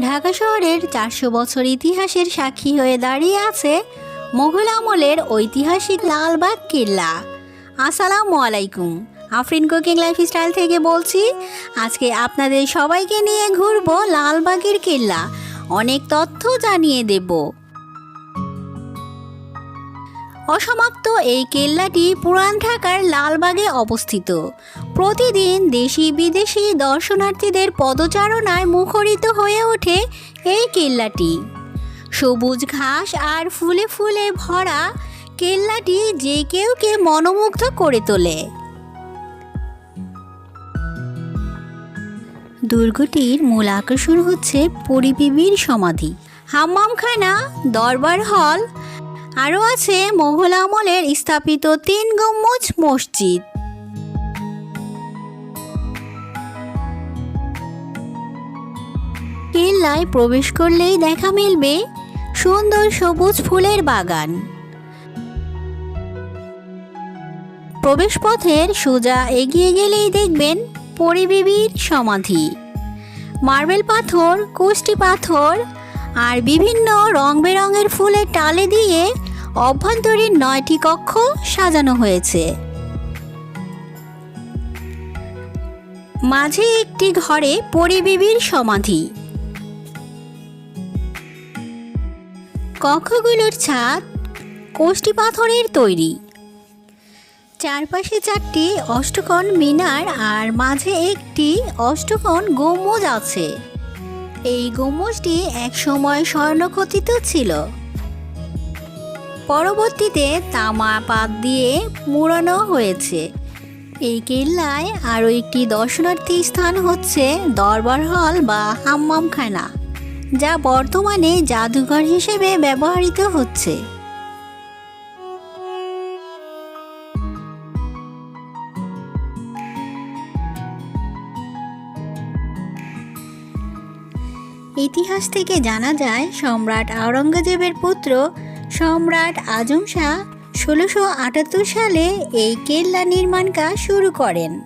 ঢাকা শহরের চারশো বছর ইতিহাসের সাক্ষী হয়ে দাঁড়িয়ে আছে মোঘল আমলের ঐতিহাসিক লালবাগ কিল্লা। আসসালামু আলাইকুম। আফরিন কুকিং লাইফস্টাইল থেকে বলছি, আজকে আপনাদের সবাইকে নিয়ে ঘুরবো লালবাগের কিল্লা। অনেক তথ্য জানিয়ে দেব। অসমাপ্ত এই কেল্লাটি পুরান ঢাকার লালবাগে অবস্থিত। প্রতিদিন দেশি বিদেশি দর্শনার্থীদের পদচারণায় মুখরিত হয়ে ওঠে এই কেল্লাটি। সবুজ ঘাস আর ফুলে ফুলে ভরা কেল্লাটি যে কেউকে মনোমুগ্ধ করে তোলে। দুর্গটির মূল আকর্ষণ হচ্ছে পরিবিবির সমাধি। হাম্মামখানা দরবার হল আরও আছে মোঘল আমলের স্থাপিত তিন গম্বুজ মসজিদ। কেল্লায় প্রবেশ করলেই দেখা মিলবে সুন্দর সবুজ ফুলের বাগান। প্রবেশপথের সোজা এগিয়ে গেলেই দেখবেন পরিবিবির সমাধি। মার্বেল পাথর, কুষ্টি পাথর আর বিভিন্ন রং বেরঙের ফুলের টালে দিয়ে অভ্যন্তরীণ নয়টি কক্ষ সাজানো হয়েছে। মাঝে একটি ঘরে পরিবিবির সমাধি। কক্ষগুলোর ছাদ কোষ্টি পাথরের তৈরি। চারপাশে চারটি অষ্টকোণ মিনার আর মাঝে একটি অষ্টকোণ গম্বুজ আছে। এই গম্বুজটি একসময় স্বর্ণখচিত ছিল। পরবর্তীতে তামা পাত দিয়ে মুড়ানো হয়েছে। এই কেল্লায় আরও একটি দর্শনার্থী স্থান হচ্ছে দরবার হল বা হাম্মামখানা, যা বর্তমানে জাদুঘর হিসেবে ব্যবহৃত হচ্ছে। ইতিহাস থেকে জানা যায়, সম্রাট আওরঙ্গজেবের পুত্র সম্রাট আজম শাহ ষোলোশো আটাত্তর সালে এই কেল্লা নির্মাণ কাজ শুরু করেন।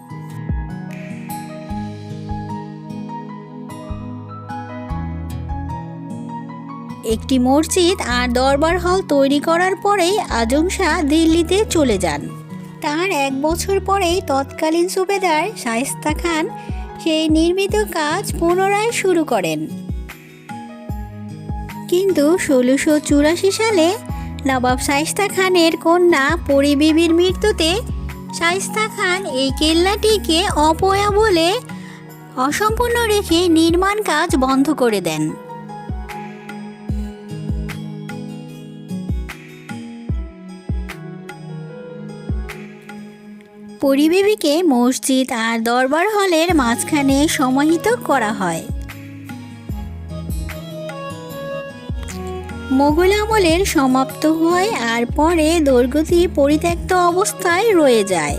একটি মসজিদ আর দরবার হল তৈরি করার পরেই আজম শাহ দিল্লিতে চলে যান। তার এক বছর পরেই তৎকালীন সুবেদার শায়েস্তা খান সেই নির্মিত কাজ পুনরায় শুরু করেন। কিন্তু ষোলোশো চুরাশি সালে নবাব শাইস্তা খানের কন্যা পরিবিবির মৃত্যুতে শাইস্তা খান এই কেল্লাটিকে অপয়া বলে অসম্পূর্ণ রেখে নির্মাণ কাজ বন্ধ করে দেন। পরিবেবীকে মসজিদ আর দরবার হলের মাঝখানে সমাহিত করা হয়। মোগল আমলের সমাপ্ত হয় আর পরে দুর্গটি পরিত্যক্ত অবস্থায় রয়ে যায়।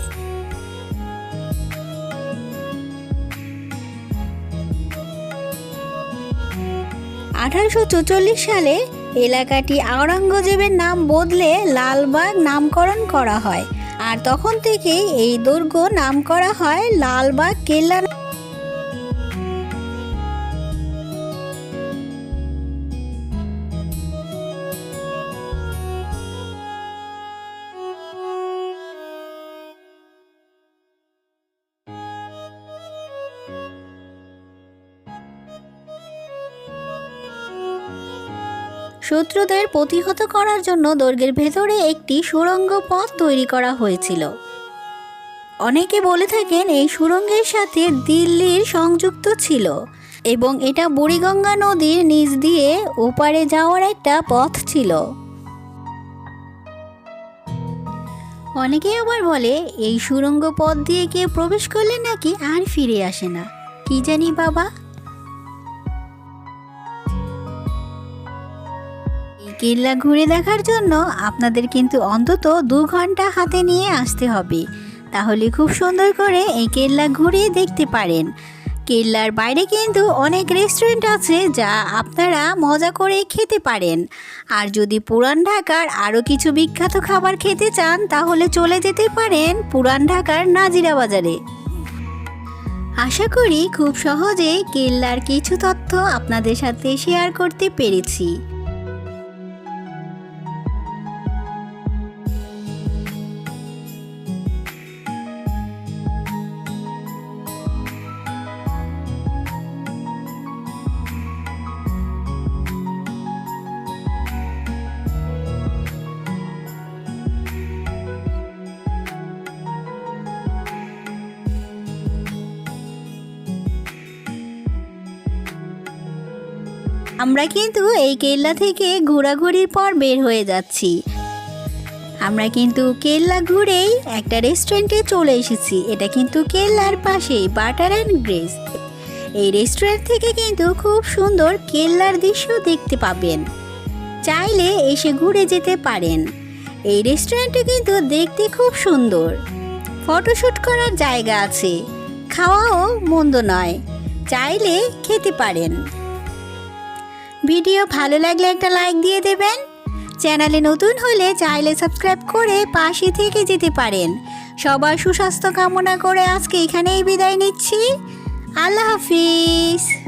আঠারোশো সালে এলাকাটি আওরঙ্গজেবের নাম বদলে লালবাগ নামকরণ করা হয়। আর তখন থেকেই এই দুর্গ নাম করা হয় লালবাগ কেল্লা শত্রুদের প্রতিহত করার জন্য দুর্গের ভেতরে একটি সুড়ঙ্গ পথ তৈরি করা হয়েছিল। অনেকে বলে থাকেন এই সুড়ঙ্গের সাথে দিল্লির সংযুক্ত ছিল এবং এটা বুড়িগঙ্গা নদীর নিচ দিয়ে ওপারে যাওয়ার একটা পথ ছিল। অনেকে আবার বলে, এই সুড়ঙ্গ পথ দিয়ে কেউ প্রবেশ করলে নাকি আর ফিরে আসে না। কি জানি বাবা? কেল্লা ঘুরে দেখার জন্য আপনাদের কিন্তু অন্তত দু ঘণ্টা হাতে নিয়ে আসতে হবে। তাহলে খুব সুন্দর করে এই কেল্লা ঘুরে দেখতে পারেন। কেল্লার বাইরে কিন্তু অনেক রেস্টুরেন্ট আছে যা আপনারা মজা করে খেতে পারেন। আর যদি পুরান ঢাকার আরও কিছু বিখ্যাত খাবার খেতে চান, তাহলে চলে যেতে পারেন পুরান ঢাকার নাজিরা বাজারে আশা করি খুব সহজে কেল্লার কিছু তথ্য আপনাদের সাথে শেয়ার করতে পেরেছি। আমরা কিন্তু এই কেল্লা থেকে ঘোরাঘুরির পর বের হয়ে যাচ্ছি। আমরা কিন্তু কেল্লা ঘুরেই একটা রেস্টুরেন্টে চলে এসেছি। এটা কিন্তু কেল্লার পাশেই বাটার অ্যান্ড গ্রেস এই রেস্টুরেন্ট থেকে কিন্তু খুব সুন্দর কেল্লার দৃশ্য দেখতে পাবেন। চাইলে এসে ঘুরে যেতে পারেন। এই রেস্টুরেন্টে কিন্তু দেখতে খুব সুন্দর। ফটোশ্যুট করার জায়গা আছে। খাওয়াও মন্দ নয়। চাইলে খেতে পারেন। ভিডিও ভালো লাগলে একটা লাইক দিয়ে দেবেন। চ্যানেলে নতুন হলে চাইলে সাবস্ক্রাইব করে পাশে থেকে যেতে পারেন। সবার সুস্বাস্থ্য কামনা করে আজকে এখানেই বিদায় নিচ্ছি। আল্লাহ হাফিজ।